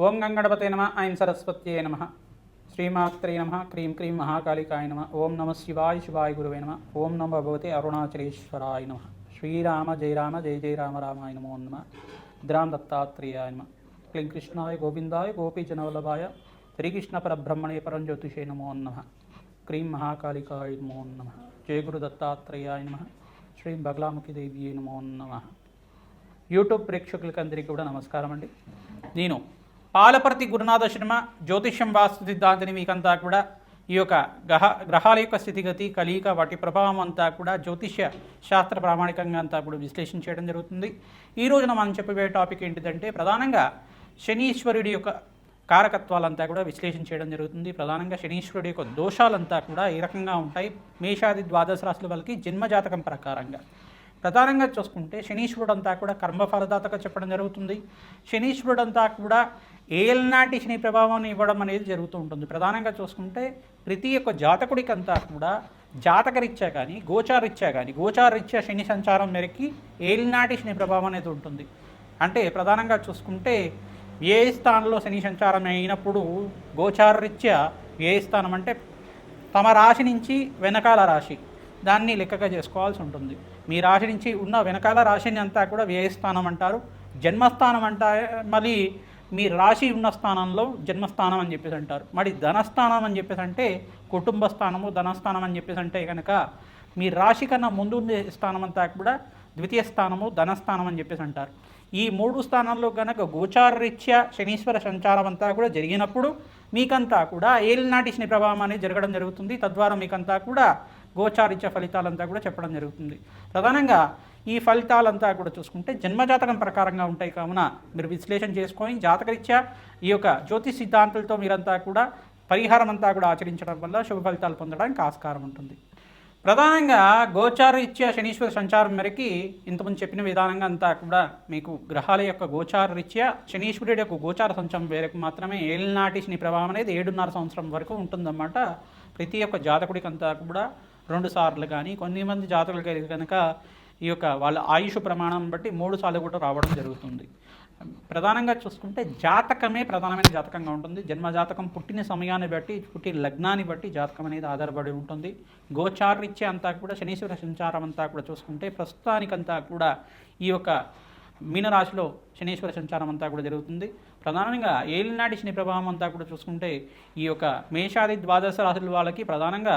ఓం గంగణపతే నమ ఐం సరస్వత్యే నమ శ్రీమాత్రే నమ క్రీం క్రీం మహాకాళికాయ నమ ఓం నమ శివాయ శివాయ గురువే నమ ఓం నమ భగవతే అరుణాచలేశ్వరాయ నమ శ్రీరామ జయ రామ జయ జయ రామ రామాయ నమో నమ ద్రాం దత్తాత్రేయాయ నమ క్లీం కృష్ణాయ గోవిందాయ గోపీజనవల్లభాయ శ్రీకృష్ణ పరబ్రహ్మణే పరంజ్యోతిషే నమో నమ క్రీం మహాకాళికాయ నమో నమ జయ గురు దత్తాత్రేయాయ నమ శ్రీ బగలాముఖి దేవి నమో నమ యూట్యూబ్ ప్రేక్షకులకందరికీ కూడా నమస్కారం అండి నేను పాలపర్తి గురునాథ శర్మ జ్యోతిష్యం వాస్తు సిద్ధాంతిని మీకంతా కూడా ఈ యొక్క గ్రహ గ్రహాల యొక్క స్థితిగతి కలియిక వాటి ప్రభావం అంతా కూడా జ్యోతిష్య శాస్త్ర ప్రామాణికంగా అంతా కూడా విశ్లేషణ చేయడం జరుగుతుంది. ఈ రోజున మనం చెప్పబోయే టాపిక్ ఏంటిదంటే ప్రధానంగా శనీశ్వరుడి యొక్క కారకత్వాలంతా కూడా విశ్లేషణ చేయడం జరుగుతుంది. ప్రధానంగా శనీశ్వరుడి యొక్క దోషాలంతా కూడా ఏ రకంగా ఉంటాయి? మేషాది ద్వాదశ రాశుల వాళ్ళకి జన్మజాతకం ప్రకారంగా. ప్రధానంగా చూసుకుంటే శనీశ్వరుడు అంతా కూడా కర్మఫలదాతగా చెప్పడం జరుగుతుంది. శనీశ్వరుడు అంతా కూడా ఏలనాటి శని ప్రభావాన్ని ఇవ్వడం అనేది జరుగుతూ ఉంటుంది. ప్రధానంగా చూసుకుంటే ప్రతి ఒక్క జాతకుడికి అంతా కూడా జాతకరీత్యా కానీ గోచారీత్యా కానీ గోచారీత్యా శని సంచారం మేరకి ఏలినాటి శని ప్రభావం అనేది ఉంటుంది. అంటే ప్రధానంగా చూసుకుంటే ఏ స్థానంలో శని సంచారం అయినప్పుడు గోచారీత్యా ఏ స్థానం అంటే తమ రాశి నుంచి వెనకాల రాశి దాన్ని లెక్కగా చేసుకోవాల్సి ఉంటుంది. మీ రాశి నుంచి ఉన్న వెనకాల రాశిని అంతా కూడా వ్యయస్థానం అంటారు. జన్మస్థానం అంటారు మళ్ళీ మీ రాశి ఉన్న స్థానంలో జన్మస్థానం అని చెప్పేసి అంటారు. మరి ధనస్థానం అని చెప్పేసి అంటే కుటుంబ స్థానము ధనస్థానం అని చెప్పేసి అంటే కనుక మీ రాశి కన్నా ముందు ఉండే స్థానం అంతా కూడా ద్వితీయ స్థానము ధనస్థానం అని చెప్పేసి అంటారు. ఈ మూడు స్థానాల్లో కనుక గోచారరీత్యా శనీశ్వర సంచారం అంతా కూడా జరిగినప్పుడు మీకంతా కూడా ఏలినాటి శని ప్రభావం అనేది జరగడం జరుగుతుంది. తద్వారా మీకంతా కూడా గోచారిత్య ఫలితాలంతా కూడా చెప్పడం జరుగుతుంది. ప్రధానంగా ఈ ఫలితాలంతా కూడా చూసుకుంటే జన్మజాతకం ప్రకారంగా ఉంటాయి కావున మీరు విశ్లేషణ చేసుకొని జాతకరీత్యా ఈ యొక్క జ్యోతిష్ సిద్ధాంతాలతో మీరంతా కూడా పరిహారం అంతా కూడా ఆచరించడం వల్ల శుభ ఫలితాలు పొందడానికి ఆస్కారం ఉంటుంది. ప్రధానంగా గోచారరీత్యా శనీశ్వర సంచారం మేరకి ఇంతకుముందు చెప్పిన విధానంగా అంతా కూడా మీకు గ్రహాల యొక్క గోచార రీత్యా శనీశ్వరుడి యొక్క గోచార సంచారం మేరకు మాత్రమే ఏళ్ళనాటి శని ప్రభావం అనేది ఏడున్నర సంవత్సరం వరకు ఉంటుందన్నమాట. ప్రతి ఒక్క జాతకుడికి అంతా కూడా రెండు సార్లు కానీ కొన్ని మంది జాతకులకి కనుక ఈ యొక్క వాళ్ళ ఆయుష్ ప్రమాణం బట్టి మూడు సార్లు కూడా రావడం జరుగుతుంది. ప్రధానంగా చూసుకుంటే జాతకమే ప్రధానమైన జాతకంగా ఉంటుంది. జన్మ జాతకం పుట్టిన సమయాన్ని బట్టి పుట్టిన లగ్నాన్ని బట్టి జాతకం అనేది ఆధారపడి ఉంటుంది. గోచారీత్య అంతా కూడా శనీశ్వర సంచారం అంతా కూడా చూసుకుంటే ప్రస్తుతానికంతా కూడా ఈ యొక్క మీనరాశిలో శనీశ్వర సంచారం అంతా కూడా జరుగుతుంది. ప్రధానంగా ఏలినాటి శని ప్రభావం అంతా కూడా చూసుకుంటే ఈ యొక్క మేషాది ద్వాదశ రాశుల వాళ్ళకి ప్రధానంగా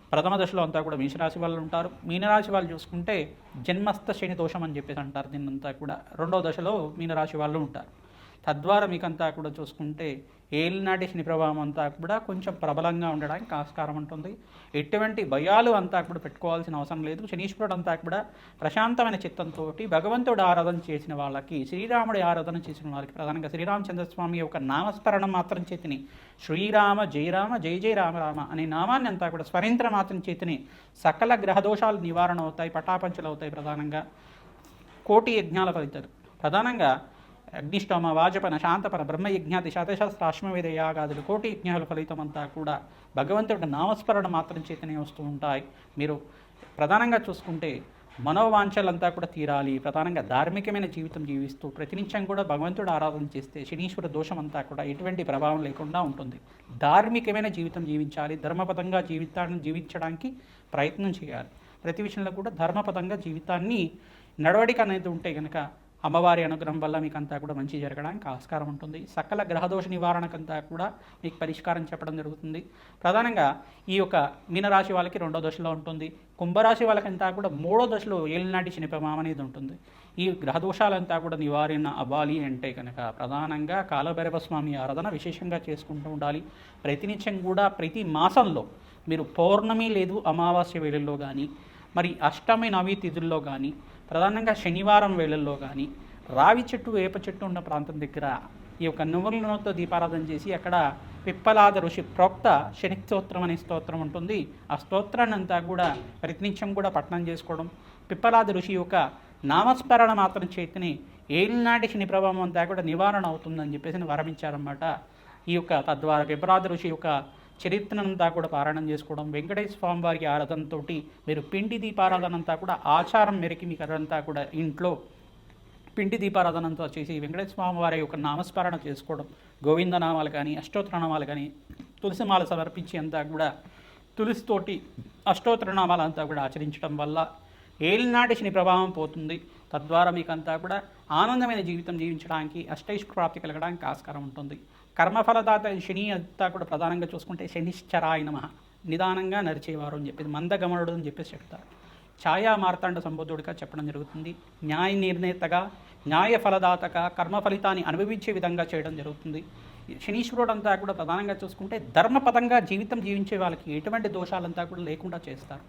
ప్రథమ దశలో అంతా కూడా మీనరాశి వాళ్ళు ఉంటారు. మీనరాశి వాళ్ళు చూసుకుంటే జన్మస్థ శని దోషం అని చెప్పేసి అంటారు. దీన్నంతా కూడా రెండవ దశలో మీనరాశి వాళ్ళు ఉంటారు. తద్వారా మీకంతా కూడా చూసుకుంటే ఏలినాటి శని ప్రభావం అంతా కూడా కొంచెం ప్రబలంగా ఉండడానికి ఆస్కారం ఉంటుంది. ఎటువంటి భయాలు అంతా కూడా పెట్టుకోవాల్సిన అవసరం లేదు. శనీశ్వరుడు అంతా కూడా ప్రశాంతమైన చిత్తంతో భగవంతుడు ఆరాధన చేసిన వాళ్ళకి శ్రీరాముడి ఆరాధన చేసిన వాళ్ళకి ప్రధానంగా శ్రీరామచంద్రస్వామి యొక్క నామస్మరణం మాత్రం చేతిని శ్రీరామ జయరామ జయ జయ రామ రామ అనే నామాన్ని అంతా కూడా స్మరించర మాత్రం చేతిని సకల గ్రహదోషాలు నివారణ అవుతాయి పటాపంచలు అవుతాయి ప్రధానంగా. కోటి యజ్ఞాల ఫలితాలు. ప్రధానంగా అగ్నిష్టోమ వాజపన శాంతపన బ్రహ్మయజ్ఞాది శతశాస్త్ర అశ్వమేధ యాగాదులు కోటి యజ్ఞాల ఫలితం అంతా కూడా భగవంతుడి నామస్మరణ మాత్రం చేతనే వస్తూ ఉంటాయి. మీరు ప్రధానంగా చూసుకుంటే మనోవాంఛలంతా కూడా తీరాలి. ప్రధానంగా ధార్మికమైన జీవితం జీవిస్తూ ప్రతినిత్యం కూడా భగవంతుడు ఆరాధన చేస్తే శనీశ్వర దోషం అంతా కూడా ఎటువంటి ప్రభావం లేకుండా ఉంటుంది. ధార్మికమైన జీవితం జీవించాలి. ధర్మపదంగా జీవితాన్ని జీవించడానికి ప్రయత్నం చేయాలి. ప్రతి విషయంలో కూడా ధర్మపదంగా జీవితాన్ని నడవడిక అనేది ఉంటే కనుక అమ్మవారి అనుగ్రహం వల్ల మీకు అంతా కూడా మంచి జరగడానికి ఆస్కారం ఉంటుంది. సకల గ్రహదోష నివారణకంతా కూడా మీకు పరిష్కారం చెప్పడం జరుగుతుంది. ప్రధానంగా ఈ యొక్క మీనరాశి వాళ్ళకి రెండో దశలో ఉంటుంది. కుంభరాశి వాళ్ళకంతా కూడా మూడో దశలో ఏలినాటి శనిపమాం అనేది ఉంటుంది. ఈ గ్రహదోషాలంతా కూడా నివారణ అవ్వాలి అంటే కనుక ప్రధానంగా కాలభైరవ స్వామి ఆరాధన విశేషంగా చేసుకుంటూ ఉండాలి. ప్రతినిత్యం కూడా ప్రతి మాసంలో మీరు పౌర్ణమి లేదు అమావాస్య వేళల్లో కానీ మరి అష్టమి నవీ తిథుల్లో కానీ ప్రధానంగా శనివారం వేళల్లో కానీ రావి చెట్టు వేప చెట్టు ఉన్న ప్రాంతం దగ్గర ఈ యొక్క నువ్వుల దీపారాధన చేసి అక్కడ పిప్పలాద ఋషి ప్రోక్త శని స్తోత్రం అనే స్తోత్రం ఉంటుంది. ఆ స్తోత్రాన్ని అంతా కూడా ప్రతినిత్యం కూడా పఠనం చేసుకోవడం పిప్పలాద ఋషి యొక్క నామస్మరణ మాత్రం చేతిని ఏలినాటి శని ప్రభావం అంతా కూడా నివారణ అవుతుందని చెప్పేసి వరమించారన్నమాట. ఈ యొక్క తద్వారా పిప్పలాద ఋషి యొక్క చరిత్రనంతా కూడా పారాయణం చేసుకోవడం వెంకటేశ్వర స్వామి వారికి ఆరాధనతో మీరు పిండి దీపారాధన అంతా కూడా ఆచారం మేరకి మీకు అదంతా కూడా ఇంట్లో పిండి దీపారాధనంతో చేసి వెంకటేశ్వర స్వామి వారి యొక్క నామస్మరణ చేసుకోవడం గోవిందనామాలు కానీ అష్టోత్తరనామాలు కానీ తులసిమాల సమర్పించి అంతా కూడా తులసితోటి అష్టోత్తరనామాలు అంతా కూడా ఆచరించడం వల్ల ఏలినాటి శని ప్రభావం పోతుంది. తద్వారా మీకంతా కూడా ఆనందమైన జీవితం జీవించడానికి అష్టైష్ ప్రాప్తి కలగడానికి ఆస్కారం ఉంటుంది. కర్మఫలదాత శని అంతా కూడా ప్రధానంగా చూసుకుంటే శనిశ్చరాయ నమ. నిదానంగా నరిచేవారు అని చెప్పేది మందగమనుడు అని చెప్పేసి చెప్తారు. ఛాయా మార్తాండ సంబోధుడిగా చెప్పడం జరుగుతుంది. న్యాయ నిర్ణేతగా న్యాయ ఫలదాతగా కర్మ ఫలితాన్ని అనుభవించే విధంగా చేయడం జరుగుతుంది. శనీశ్వరుడు అంతా కూడా ప్రధానంగా చూసుకుంటే ధర్మపదంగా జీవితం జీవించే వాళ్ళకి ఎటువంటి దోషాలంతా కూడా లేకుండా చేస్తారు.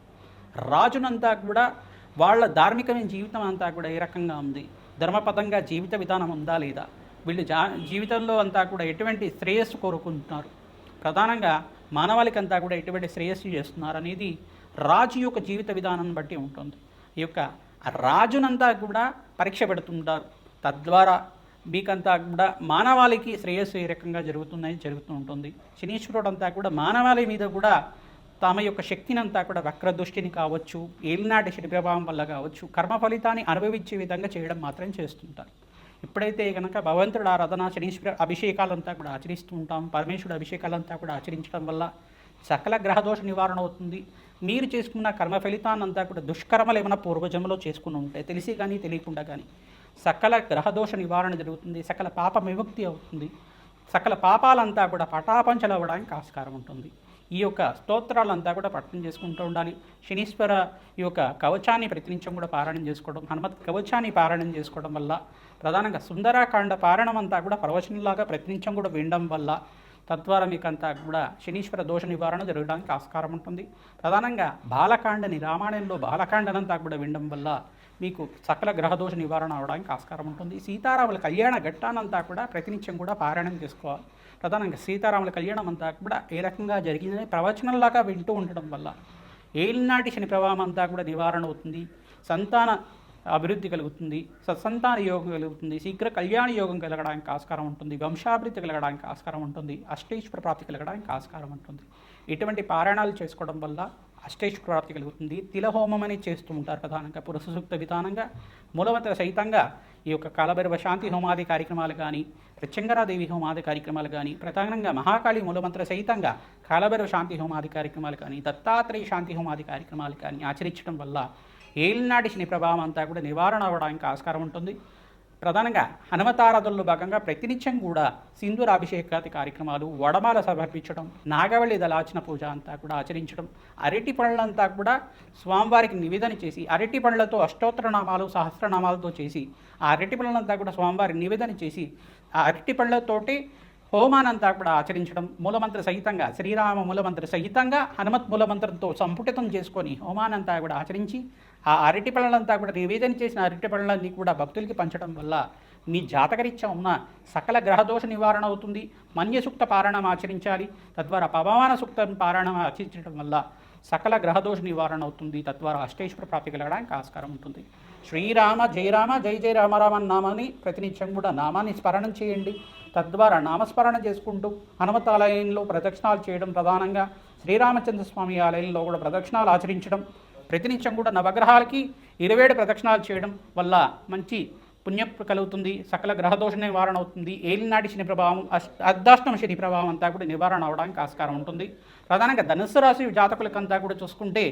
రాజునంతా కూడా వాళ్ళ ధార్మికమైన జీవితం అంతా కూడా ఏ రకంగా ఉంది? ధర్మపదంగా జీవిత విధానం ఉందా లేదా? వీళ్ళు జా జీవితంలో అంతా కూడా ఎటువంటి శ్రేయస్సు కోరుకుంటున్నారు? ప్రధానంగా మానవాళికి అంతా కూడా ఎటువంటి శ్రేయస్సు చేస్తున్నారు అనేది రాజు యొక్క జీవిత విధానం బట్టి ఉంటుంది. ఈ యొక్క రాజునంతా కూడా పరీక్ష పెడుతుంటారు. తద్వారా మీకంతా కూడా మానవాళికి శ్రేయస్సు ఏ రకంగా జరుగుతుందని జరుగుతూ ఉంటుంది. శనీశ్వరుడు అంతా కూడా మానవాళి మీద కూడా తమ యొక్క శక్తిని అంతా కూడా వక్ర దృష్టిని కావచ్చు ఏలినాటి శని ప్రభావం వల్ల కావచ్చు కర్మ ఫలితాన్ని అనుభవించే విధంగా చేయడం మాత్రం చేస్తుంటారు. ఎప్పుడైతే కనుక భగవంతుడు ఆరాధన శనీశ్వర అభిషేకాలంతా కూడా ఆచరిస్తూ ఉంటాం. పరమేశ్వరుడు అభిషేకాలంతా కూడా ఆచరించడం వల్ల సకల గ్రహదోష నివారణ అవుతుంది. మీరు చేసుకున్న కర్మ ఫలితాన్నంతా కూడా దుష్కర్మలు ఏమైనా పూర్వజంలో చేసుకుని ఉంటాయి తెలిసి కానీ తెలియకుండా కానీ సకల గ్రహదోష నివారణ జరుగుతుంది. సకల పాప విముక్తి అవుతుంది. సకల పాపాలంతా కూడా పటాపంచలు అవ్వడానికి ఆస్కారం ఉంటుంది. ఈ యొక్క స్తోత్రాలంతా కూడా పఠనం చేసుకుంటూ ఉండాలి. శనీశ్వర ఈ యొక్క కవచాన్ని ప్రతినిత్యం కూడా పారాయణం చేసుకోవడం హనుమత్ కవచాన్ని పారాయణం చేసుకోవడం వల్ల ప్రధానంగా సుందరాకాండ పారాయణం అంతా కూడా ప్రవచనంలాగా ప్రతినిత్యం కూడా వినడం వల్ల తద్వారా మీకు అంతా కూడా శనీశ్వర దోష నివారణ జరగడానికి ఆస్కారం ఉంటుంది. ప్రధానంగా బాలకాండని రామాయణంలో బాలకాండనంతా కూడా వినడం వల్ల మీకు సకల గ్రహదోష నివారణ అవడానికి ఆస్కారం ఉంటుంది. సీతారాముల కళ్యాణ ఘట్టానంతా కూడా ప్రతినిత్యం కూడా పారాయణం చేసుకోవాలి. ప్రధానంగా సీతారాముల కళ్యాణం అంతా కూడా ఏ రకంగా జరిగిందని ప్రవచనంలాగా వింటూ ఉండడం వల్ల ఏలినాటి శని ప్రభావం అంతా కూడా నివారణ అవుతుంది. సంతాన అభివృద్ధి కలుగుతుంది. సత్సంతాన యోగం కలుగుతుంది. శీఘ్ర కళ్యాణ యోగం కలగడానికి ఆస్కారం ఉంటుంది. వంశాభివృద్ధి కలగడానికి ఆస్కారం ఉంటుంది. అష్టేశ్వర ప్రాప్తి కలగడానికి ఆస్కారం ఉంటుంది. ఇటువంటి పారాయణాలు చేసుకోవడం వల్ల అష్టేశ్వర ప్రాప్తి కలుగుతుంది. తిలహోమం అనేది చేస్తూ ఉంటారు ప్రధానంగా. పురుష సూక్త విధానంగా మూలవంతర సహితంగా ఈ యొక్క కాలభైరవ శాంతి హోమాది కార్యక్రమాలు కానీ ప్రత్యంగరాదేవి హోమాది కార్యక్రమాలు కానీ ప్రధానంగా మహాకాళి మూలమంత్ర సహితంగా కాలభైరవ శాంతి హోమాది కార్యక్రమాలు కానీ దత్తాత్రేయ శాంతి హోమాది కార్యక్రమాలు కానీ ఆచరించడం వల్ల ఏలినాటి శని ప్రభావం అంతా కూడా నివారణ అవ్వడానికి ఆస్కారం ఉంటుంది. ప్రధానంగా హనుమతారాధనలో భాగంగా ప్రతినిత్యం కూడా సింధూరాభిషేకాది కార్యక్రమాలు వడమాల సమర్పించడం నాగవల్లి దళాచన పూజ అంతా కూడా ఆచరించడం అరటి పళ్ళంతా కూడా స్వామివారికి నివేదన చేసి అరటి పళ్ళతో అష్టోత్తరనామాలు సహస్రనామాలతో చేసి ఆ అరటి పళ్ళంతా కూడా స్వామివారికి నివేదన చేసి ఆ అరటి పళ్ళతోటి హోమానంతా కూడా ఆచరించడం మూలమంత్ర సహితంగా శ్రీరామ మూలమంత్ర సహితంగా హనుమత్ మూలమంత్రంతో సంపుటితం చేసుకొని హోమానంతా కూడా ఆచరించి ఆ అరటి పళ్ళంతా కూడా నివేదన చేసిన అరటి పళ్ళని కూడా భక్తులకి పంచడం వల్ల మీ జాతకరీత్యా ఉన్న సకల గ్రహదోష నివారణ అవుతుంది. మన్యసూక్త పారాయణం ఆచరించాలి. తద్వారా పవమాన సూక్త పారాయణం ఆచరించడం వల్ల సకల గ్రహదోష నివారణ అవుతుంది. తద్వారా అష్టేశ్వర ప్రాప్తి కలగడానికి ఆస్కారం ఉంటుంది. శ్రీరామ జయరామ జై జయ రామరామ నామాన్ని ప్రతినిత్యం కూడా నామాన్ని స్మరణం చేయండి. తద్వారా నామస్మరణ చేసుకుంటూ హనుమతాలయంలో ప్రదక్షిణాలు చేయడం ప్రధానంగా. శ్రీరామచంద్ర స్వామి ఆలయంలో కూడా ప్రదక్షిణాలు ఆచరించడం. ప్రతినిత్యం కూడా నవగ్రహాలకి ఇరవేడు ప్రదక్షిణాలు చేయడం వల్ల మంచి పుణ్యం కలుగుతుంది సకల గ్రహదోష నివారణ అవుతుంది. ఏలినాటి శని ప్రభావం అష్ అర్ధాష్టమ శని ప్రభావం అంతా కూడా నివారణ అవడానికి ఆస్కారం ఉంటుంది. ప్రధానంగా ధనుస్సు రాశి జాతకులకంతా కూడా చూసుకుంటే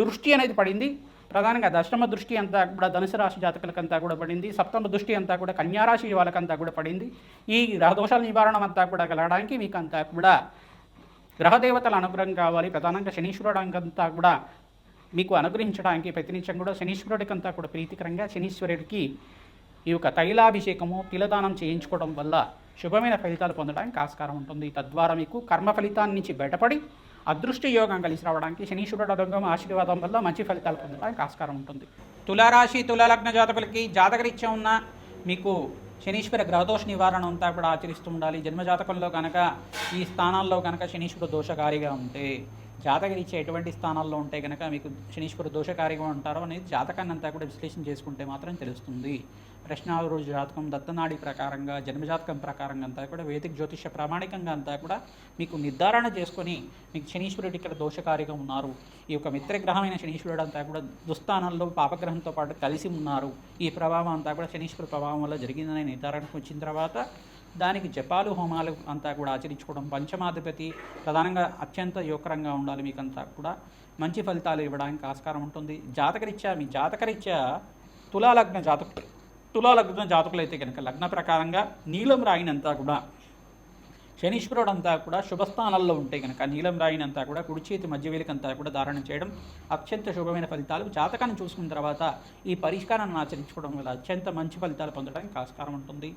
దృష్టి అనేది పడింది. ప్రధానంగా దశమ దృష్టి అంతా కూడా ధనుసు రాశి జాతకులకంతా కూడా పడింది. సప్తమ దృష్టి అంతా కూడా కన్యారాశి వాళ్ళకంతా కూడా పడింది. ఈ గ్రహదోషాల నివారణ అంతా కూడా కలగడానికి మీకు అంతా కూడా గ్రహదేవతల అనుగ్రహం కావాలి. ప్రధానంగా శనీశ్వరుడు అంతా కూడా మీకు అనుగ్రహించడానికి ప్రతినిత్యం కూడా శనీశ్వరుడికి అంతా కూడా ప్రీతికరంగా శనీశ్వరుడికి ఈ యొక్క తైలాభిషేకము తిలదానం చేయించుకోవడం వల్ల శుభమైన ఫలితాలు పొందడానికి ఆస్కారం ఉంటుంది. తద్వారా మీకు కర్మ ఫలితాన్ని నుంచి బయటపడి అదృష్ట యోగం కలిసి రావడానికి శనీశ్వరుడు అనుగ్రహం ఆశీర్వాదం వల్ల మంచి ఫలితాలు పొందడానికి ఆస్కారం ఉంటుంది. తులారాశి తులాలగ్న జాతకులకి జాతకరీత్యా ఉన్న మీకు శనీశ్వర గ్రహదోష నివారణ అంతా కూడా ఆచరిస్తూ ఉండాలి. జన్మజాతకంలో కనుక ఈ స్థానాల్లో కనుక శనీశ్వరుడు దోషకారిగా ఉంటే జాతకరీత్యా ఎటువంటి స్థానాల్లో ఉంటే కనుక మీకు శనీశ్వరు దోషకారిగా ఉంటారో అనేది జాతకాన్ని అంతా కూడా విశ్లేషణ చేసుకుంటే మాత్రం తెలుస్తుంది. ప్రశ్నాలు రోజు జాతకం దత్తనాడి ప్రకారంగా జన్మజాతకం ప్రకారంగా అంతా కూడా వేదిక జ్యోతిష ప్రామాణికంగా అంతా కూడా మీకు నిర్ధారణ చేసుకొని మీకు శనీశ్వరుడు ఇక్కడ దోషకారిగా ఉన్నారు. ఈ యొక్క మిత్రగ్రహమైన శనీశ్వరుడు అంతా కూడా దుస్థానంలో పాపగ్రహంతో పాటు కలిసి ఉన్నారు. ఈ ప్రభావం అంతా కూడా శనీశ్వర ప్రభావం వల్ల జరిగిందనే నిర్ధారణకు వచ్చిన తర్వాత దానికి జపాలు హోమాలు అంతా కూడా ఆచరించుకోవడం పంచమాధిపతి ప్రధానంగా అత్యంత యోగకరంగా ఉండాలి మీకంతా కూడా. మంచి ఫలితాలు ఇవ్వడానికి ఆస్కారం ఉంటుంది. జాతకరీత్యా మీ జాతకరీత్యా తులాలగ్న జాతకులు తులాలగ్న జాతకులు అయితే కనుక లగ్న ప్రకారంగా నీలం రాయినంతా కూడా శనీశ్వరుడు అంతా కూడా శుభస్థానాల్లో ఉంటే కనుక నీలం రాయినంతా కూడా కుడి చేతి మధ్య వేలికంతా కూడా ధారణ చేయడం అత్యంత శుభమైన ఫలితాలు. జాతకాన్ని చూసుకున్న తర్వాత ఈ పరిష్కారాన్ని ఆచరించుకోవడం వల్ల అత్యంత మంచి ఫలితాలు పొందడానికి ఆస్కారం ఉంటుంది.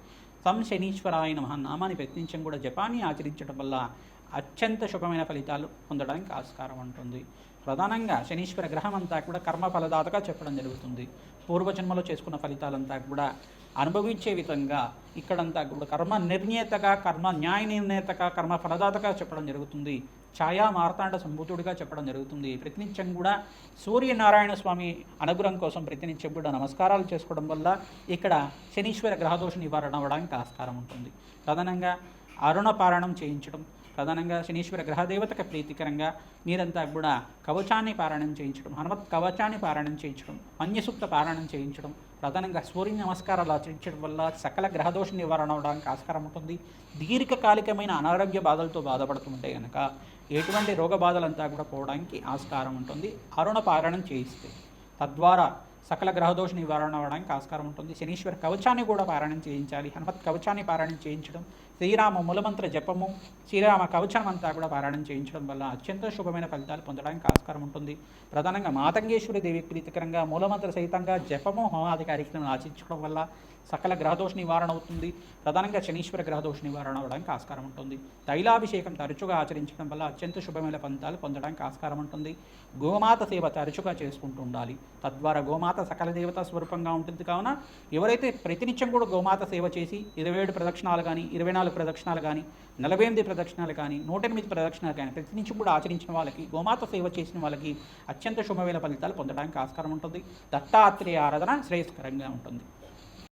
సం శనీశ్వరాయ నమ నామాన్ని ప్రయత్నించడం కూడా జపాన్ని ఆచరించడం వల్ల అత్యంత శుభమైన ఫలితాలు పొందడానికి ఆస్కారం ఉంటుంది. ప్రధానంగా శనీశ్వర గ్రహం అంతా కూడా కర్మ ఫలదాతగా చెప్పడం జరుగుతుంది. పూర్వజన్మలో చేసుకున్న ఫలితాలంతా కూడా అనుభవించే విధంగా ఇక్కడంతా కూడా కర్మ నిర్ణేతగా కర్మ న్యాయ నిర్ణేతగా కర్మ ఫలదాతగా చెప్పడం జరుగుతుంది. ఛాయా మార్తాండ సంభూతుడిగా చెప్పడం జరుగుతుంది. ప్రతినిత్యం కూడా సూర్యనారాయణ స్వామి అనుగ్రహం కోసం ప్రతినిత్యం కూడా నమస్కారాలు చేసుకోవడం వల్ల ఇక్కడ శనీశ్వర గ్రహదోష నివారణ అవ్వడానికి ఆస్కారం ఉంటుంది. ప్రధానంగా అరుణ పారాయణం చేయించడం ప్రధానంగా శనీశ్వర గ్రహదేవతకు ప్రీతికరంగా మీరంతా కూడా కవచాన్ని పారాయణం చేయించడం హనుమత్ కవచాన్ని పారాయణం చేయించడం అన్యసూక్త పారాయణం చేయించడం ప్రధానంగా సూర్య నమస్కారాలు ఆచరించడం వల్ల సకల గ్రహదోష నివారణ అవడానికి ఆస్కారం ఉంటుంది. దీర్ఘకాలికమైన అనారోగ్య బాధలతో బాధపడుతుంటే కనుక ఎటువంటి రోగ బాధలంతా కూడా పోవడానికి ఆస్కారం ఉంటుంది. అరుణ పారాయణం చేయిస్తే తద్వారా సకల గ్రహదోష నివారణ అవ్వడానికి ఆస్కారం ఉంటుంది. శనీశ్వర కవచాన్ని కూడా పారాయణం చేయించాలి. హనుమత్ కవచాన్ని పారాయణం చేయించడం శ్రీరామ మూలమంత్ర జపము శ్రీరామ కవచం అంతా కూడా పారాయణం చేయించడం వల్ల అత్యంత శుభమైన ఫలితాలు పొందడానికి ఆస్కారం ఉంటుంది. ప్రధానంగా మాతంగేశ్వరి దేవి ప్రీతికరంగా మూలమంత్ర సహితంగా జపము హోమాది కార్యక్రమం ఆచరించడం వల్ల సకల గ్రహదోష నివారణ అవుతుంది. ప్రధానంగా శనీశ్వర గ్రహదోష నివారణ అవడానికి ఆస్కారం ఉంటుంది. తైలాభిషేకం తరచుగా ఆచరించడం వల్ల అత్యంత శుభమైన ఫలితాలు పొందడానికి ఆస్కారం ఉంటుంది. గోమాత సేవ తరచుగా చేసుకుంటూ ఉండాలి. తద్వారా గోమాత సకల దేవతా స్వరూపంగా ఉంటుంది. కావున ఎవరైతే ప్రతినిత్యం కూడా గోమాత సేవ చేసి ఇరవై ఏడు ప్రదక్షిణాలు కానీ ఇరవై నాలుగు ప్రదక్షిణాలు కానీ నలభై ఎనిమిది ప్రదక్షిణాలు కానీ నూట ఎనిమిది ప్రదక్షిణాలు కానీ ప్రతినిత్యం కూడా ఆచరించిన వాళ్ళకి గోమాత సేవ చేసిన వాళ్ళకి అత్యంత శుభమైన ఫలితాలు పొందడానికి ఆస్కారం ఉంటుంది. దత్తాత్రేయ ఆరాధన శ్రేయస్కరంగా ఉంటుంది.